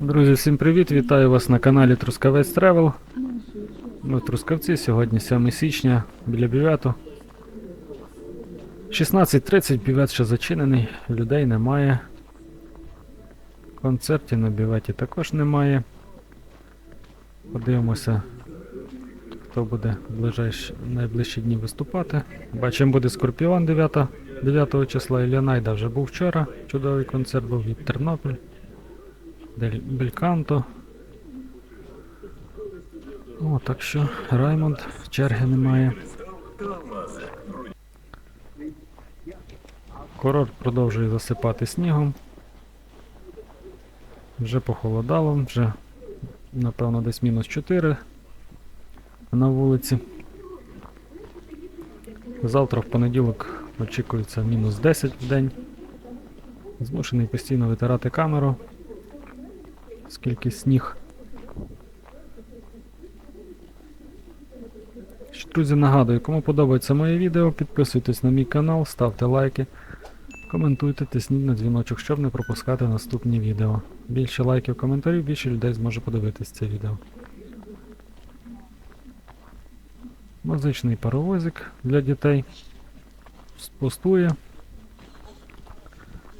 Друзі, всім привіт! Вітаю вас на каналі Трускавець Тревел. Ми в Трускавці сьогодні 7 січня біля бювету. 16.30 бювет ще зачинений, людей немає. Концертів на бюветі також немає. Подивимося, хто буде в ближайші, найближчі дні виступати. Бачимо, буде Скорпіон 9, 9 числа. Ілля Найда вже був вчора. Чудовий концерт був від Тернопіль. Дель Бельканто. О, так що Раймонд, черги немає. Курорт продовжує засипати снігом. Вже похолодало, вже напевно десь мінус 4 на вулиці. Завтра в понеділок очікується мінус 10 в день. Змушений постійно витирати камеру скільки сніг. Друзі, нагадую, кому подобається моє відео, підписуйтесь на мій канал, ставте лайки, коментуйте, тисніть на дзвіночок, щоб не пропускати наступні відео. Більше лайків, коментарів, більше людей зможе подивитись це відео. Музичний паровозик для дітей. Пустує.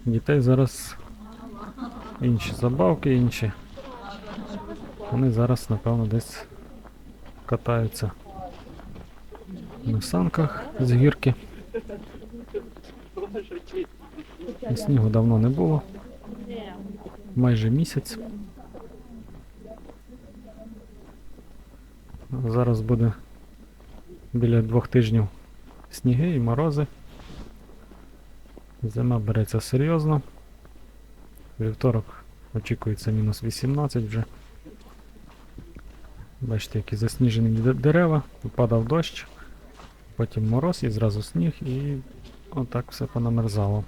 Дітей зараз інші забавки, інші. Вони зараз, напевно, десь катаються на санках з гірки. І Снігу давно не було. Майже місяць. Зараз буде біля двох тижнів сніги і морози. Зима береться серйозно. Вівторок очікується мінус 18 вже. Бачите, які засніжені дерева, падав дощ, потім мороз і зразу сніг, і отак все понамерзало.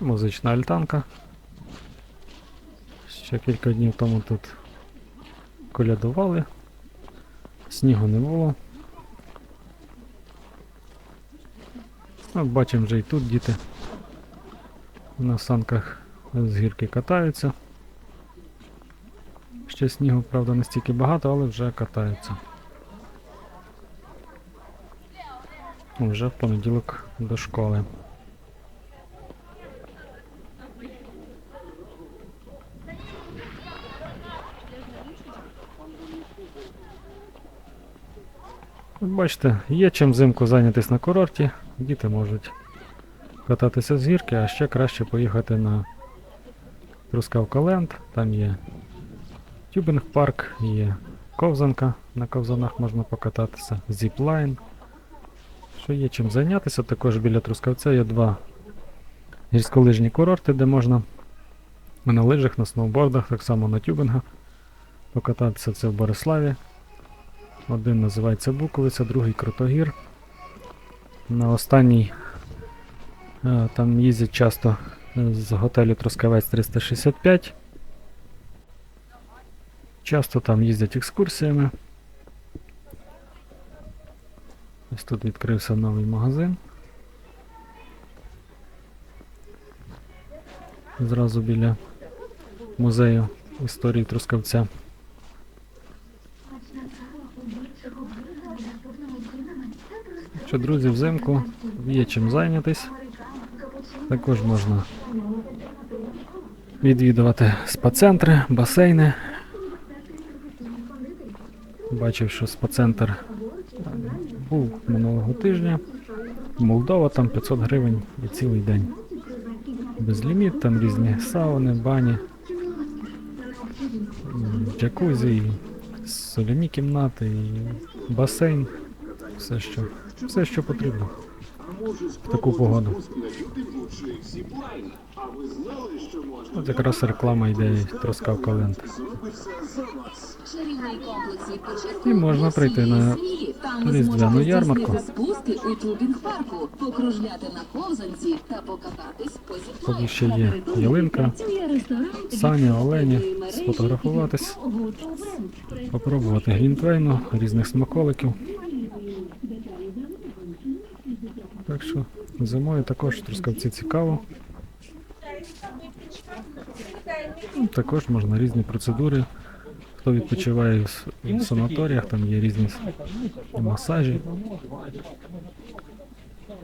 Музична альтанка. Ще кілька днів тому тут колядували. Снігу не було. От бачимо вже і тут діти на санках з гірки катаються. Ще снігу, правда, не стільки багато, але вже катаються. Вже в понеділок до школи. Бачите, є чим взимку зайнятися на курорті, діти можуть кататися з гірки, а ще краще поїхати на Трускавка Ленд, там є тюбінг парк, є ковзанка, на ковзанах можна покататися, зіплайн. Що є чим зайнятися, також біля Трускавця є два гірськолижні курорти, де можна на лижах, на сноубордах, так само на тюбінгах покататися це в Бориславі. Один називається Буковиця, другий Крутогір. На останній там їздять часто е, з готелю Трускавець 365. Часто там їздять екскурсіями. Ось тут відкрився новий магазин. Зразу біля музею історії Трускавця. Що, друзі, взимку є чим зайнятись. Також можна відвідувати спа-центри, басейни. Бачив, що спа-центр був минулого тижня. Молдова там 500 гривень і цілий день. Безліміт, там різні сауни, бані, джакузі, соляні кімнати, басейн. Все, що, все, що потрібно таку погоду. От якраз реклама йде Троскавка. Чарівний І можна прийти на різдвяну ярмарку. Тут ще є ялинка, Саня, Олені, сфотографуватись, попробувати глінтвейну, різних смаколиків. Так що зимою також Трускавці цікаво. Ну, Також можна різні процедури. Хто відпочиває в санаторіях, там є різні масажі.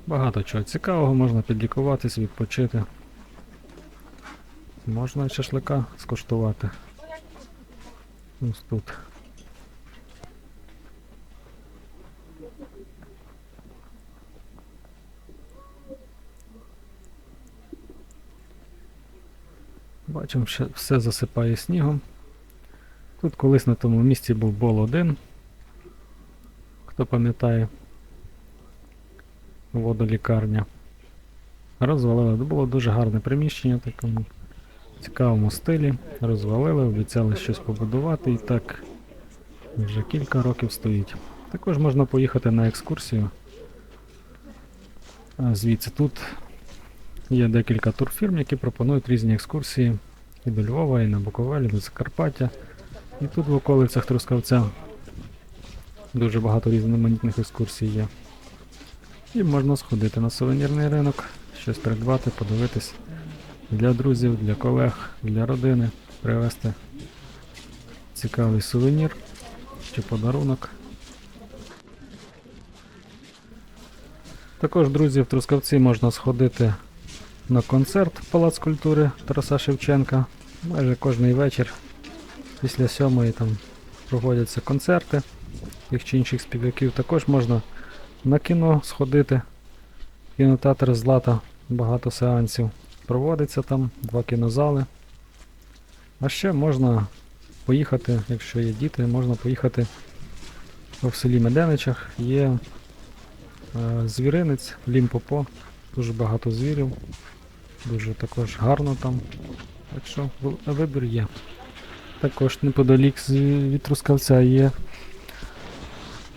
Багато чого цікавого, можна підлікуватись, відпочити. Можна шашлика скуштувати. Ось тут. Бачимо, що все засипає снігом. Тут колись на тому місці був бол 1. Хто пам'ятає водолікарня. Розвалили. Було дуже гарне приміщення в такому цікавому стилі. Розвалили, обіцяли щось побудувати і так вже кілька років стоїть. Також можна поїхати на екскурсію. Звідси тут є декілька турфірм, які пропонують різні екскурсії і до Львова, і на Буковель, і до Закарпаття. І тут в околицях Трускавця дуже багато різноманітних екскурсій є. І можна сходити на сувенірний ринок, щось придбати, подивитись для друзів, для колег, для родини, привезти цікавий сувенір чи подарунок. Також, друзі, в Трускавці можна сходити на концерт Палац культури Тараса Шевченка. Майже кожний вечір після сьомої там проводяться концерти тих чи інших співаків. Також можна на кіно сходити. Кінотеатр Злата, багато сеансів. Проводиться там, два кінозали. А ще можна поїхати, якщо є діти, можна поїхати в селі Меденичах. Є е, звіринець, Лімпопо, дуже багато звірів. Дуже також гарно там. Так що вибір є. Також неподалік від Трускавця є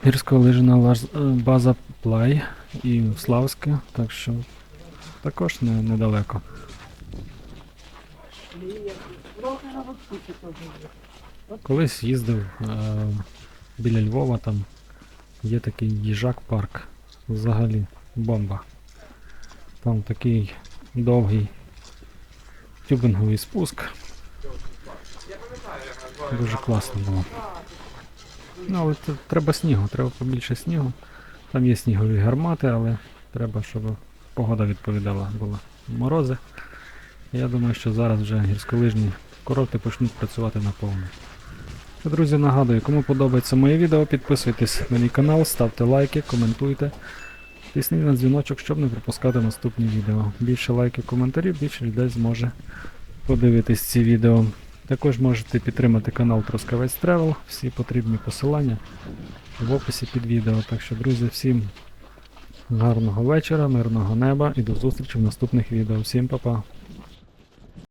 гірськолижна е, база Плай і Славське, так що також не, недалеко. Колись їздив е, біля Львова, там є такий їжак парк. Взагалі бомба. Там такий довгий тюбинговий спуск. Дуже класно було. Ну, але треба снігу, треба побільше снігу. Там є снігові гармати, але треба, щоб погода відповідала, були морози. Я думаю, що зараз вже гірськолижні курорти почнуть працювати наповну. Друзі, нагадую, кому подобається моє відео, підписуйтесь на мій канал, ставте лайки, коментуйте. Тисніть на дзвіночок, щоб не пропускати наступні відео. Більше лайків, коментарів, більше людей зможе подивитись ці відео. Також можете підтримати канал Трускавець Тревел, всі потрібні посилання в описі під відео. Так що, друзі, всім гарного вечора, мирного неба і до зустрічі в наступних відео. Всім па-па!